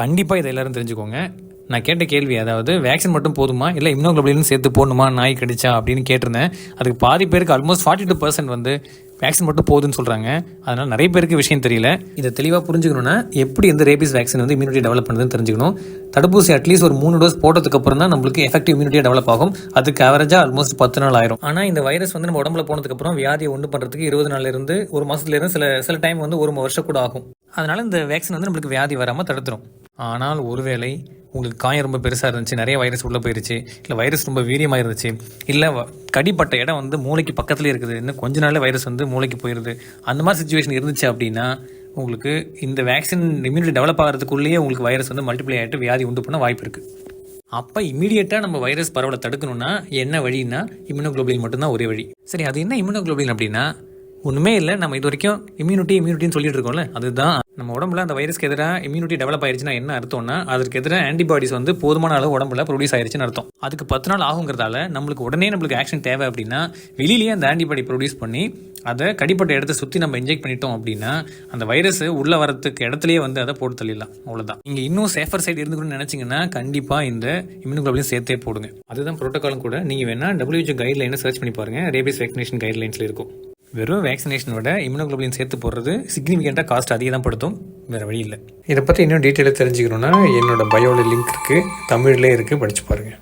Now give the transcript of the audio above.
கண்டிப்பாக இதை எல்லாரும் தெரிஞ்சுக்கோங்க. நான் கேட்ட கேள்வி அதாவது வேக்சின் மட்டும் போதுமா? இல்லை இம்னோகுளோபின் சேர்த்து போடணுமா? நாய் கடிச்சா? அப்படின்னு கேட்டிருந்தேன். அதுக்கு பாதி பேருக்கு ஆல்மோஸ்ட் ஃபார்ட்டி டூ பர்சன்ட் வந்து வேக்சின் மட்டும் போதுன்னு சொல்கிறாங்க அதனால் நிறைய பேருக்கு விஷயம் தெரியல. இதை தெளிவாக புரிஞ்சுக்கணும்னா எப்படி இந்த ரேபிஸ் வேக்சின் வந்து இம்யூனிட்டி டெவலப் பண்ணுறதுன்னு தெரிஞ்சுக்கணும். தடுப்பூசி அட்லீஸ்ட் ஒரு மூணு டோஸ் போட்டதுக்கு அப்புறம் தான் நம்மளுக்கு எஃபெக்டிவ் இம்யூனிட்டியாக டெவலப் ஆகும். அதுக்கு ஆவரேஜாக ஆல்மோஸ்ட் பத்து நாள் ஆயிரும். ஆனால் இந்த வைரஸ் வந்து நம்ம உடம்புல போனதுக்கப்புறம் வியாதியை ஒன்று பண்ணுறதுக்கு இருபது நாள்லேருந்து ஒரு மாதத்துலேருந்து சில சில டைம் வந்து ஒரு வருஷம் கூட ஆகும். அதனால் இந்த வேக்சின் வந்து நம்மளுக்கு வியாதி வராமல் தடுத்துரும். ஆனால் ஒருவேளை உங்களுக்கு காயம் ரொம்ப பெருசாக இருந்துச்சு நிறைய வைரஸ் உள்ளே போயிருச்சு இல்லை வைரஸ் ரொம்ப வீரியமாக இருந்துச்சு இல்லை வ- கடிப்பட்ட இடம் வந்து மூளைக்கு பக்கத்துலேயே இருக்குது இன்னும் கொஞ்ச நாளில் வைரஸ் வந்து மூளைக்கு போயிடுது அந்த மாதிரி சுச்சுவேஷன் இருந்துச்சு அப்படின்னா உங்களுக்கு இந்த வேக்சின் இம்யூனிட்டி டெவலப் ஆகிறதுக்குள்ளேயே உங்களுக்கு வைரஸ் வந்து மல்டிப்ளை ஆகிட்டு வியாதி உண்டு பண்ண வாய்ப்பு இருக்குது அப்போ இமீடியட்டாக நம்ம வைரஸ் பரவலை தடுக்கணும்னா என்ன வழின்னா இம்யூனோக்ளோபின் மட்டும்தான் ஒரே வழி. சரி அது என்ன இம்யூனோக்ளோபின் அப்படின்னா ஒன்றுமே இல்லை நம்ம இது வரைக்கும் இம்யூனிட்டி இம்யூனிட்டின்னு சொல்லிட்டு இருக்கோம்ல அதுதான் நம்ம உடம்புல அந்த வைரஸ்க்கு எதிராக இம்யூனிட்டி டெவலப் ஆயிருச்சுன்னா என்ன அர்த்தம்னா அதற்கு எதிராக ஆன்டிபாடிஸ் வந்து போதுமான அளவு உடம்புல ப்ரொடியூஸ் ஆயிருச்சுன்னு அர்த்தம். அதுக்கு பத்து நாள் ஆகுங்கிறதால நம்மளுக்கு உடனே நம்மளுக்கு ஆக்ஷன் தேவை அப்படின்னா வெளியிலேயே அந்த ஆன்டிபாடி ப்ரொடியூஸ் பண்ணி அதை கடிப்பட்ட இடத்த சுற்றி நம்ம இன்ஜெக்ட் பண்ணிட்டோம் அப்படின்னா அந்த வைரஸ் உள்ள வரத்துக்கு இடத்துலயே வந்து அதை போட்டு தள்ளிடலாம். அவ்வளோதான் நீங்கள் இன்னும் சேஃபர் சைடு இருந்துக்கணும்னு நினச்சிங்கன்னா கண்டிப்பாக இந்த இம்யூனோகுளோபின் சேர்த்தே போடுங்க. அதுதான் ப்ரோட்டோகாலும் கூட. நீங்கள் வேணால் WHO கைட்லைனை சர்ச் பண்ணி பாருங்க. ரேபிஸ் வேக்சினேஷன் கைட்லைன்ஸில் இருக்கும். வெறும் வேக்சினேஷனோட இம்யூனோகுளோபின் சேர்த்து போடுறது சிக்னிஃபிகண்ட்டாக காஸ்ட் அதிகம் தான் படுத்தும் வேறு வழி இல்லை. இதை பற்றி இன்னும் டீட்டெயிலாக தெரிஞ்சுக்கணும்னா என்னோட பயோவில் லிங்க் இருக்குது தமிழ்லேயே இருக்குது படிச்சு பாருங்கள்